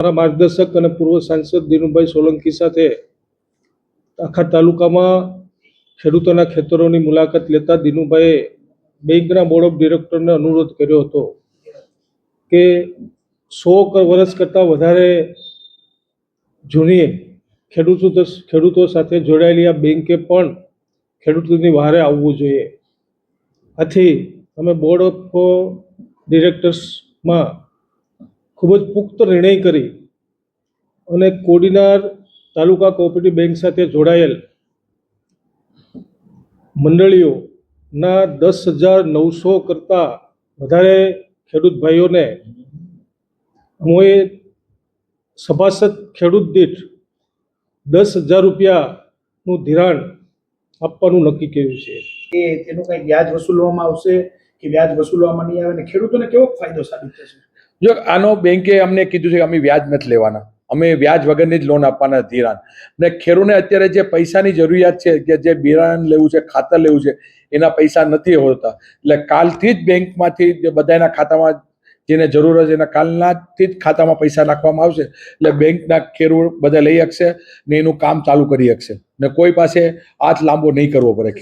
મારા માર્ગદર્શક અને પૂર્વ સાંસદ દિનુભાઈ સોલંકી સાથે આખા તાલુકામાં ખેડૂતોના ખેતરોની મુલાકાત લેતા દિનુભાઈએ બેંકના બોર્ડ ઓફ ડિરેક્ટરને અનુરોધ કર્યો હતો કે સો વર્ષ કરતાં વધારે જૂની ખેડૂતો ખેડૂતો સાથે જોડાયેલી આ બેંકે પણ ખેડૂતોની વહારે આવવું જોઈએ. આથી અમે બોર્ડ ઓફ ડિરેક્ટર્સમાં ખૂબ જ પુખ્ત નિર્ણય કરી અને કોડીનાર તાલુકા કોઓપરેટિવ બેંક સાથે જોડાયેલ મંડળીઓના દસ હજાર નવસો કરતાં વધારે ખેડૂત ભાઈઓને અમોએ સભાસદ ખેડૂત દીઠ દસ હજાર રૂપિયાનું ધિરાણ આપવાનું નક્કી કર્યું છે. કે તેનું કંઈ વ્યાજ વસૂલવામાં આવશે કે વ્યાજ વસૂલવામાં નહીં આવે અને ખેડૂતોને કેવો ફાયદો સાબિત થશે? જો આનો બેંકે અમને કીધું છે કે અમે વ્યાજ નથી લેવાના. અમે વ્યાજ વગરની જ લોન આપવાના ધિરાણ. ને ખેડૂને અત્યારે જે પૈસાની જરૂરિયાત છે, કે જે બિરાણ લેવું છે, ખાતર લેવું છે, એના પૈસા નથી હોતા. એટલે કાલથી જ બેંકમાંથી બધાના ખાતામાં જેને જરૂર હશે એના કાલનાથી જ ખાતામાં પૈસા નાખવામાં આવશે. એટલે બેંકના ખેડૂત બધા લઈ શકશે ને એનું કામ ચાલુ કરી શકશે. ને કોઈ પાસે હાથ લાંબો નહીં કરવો પડે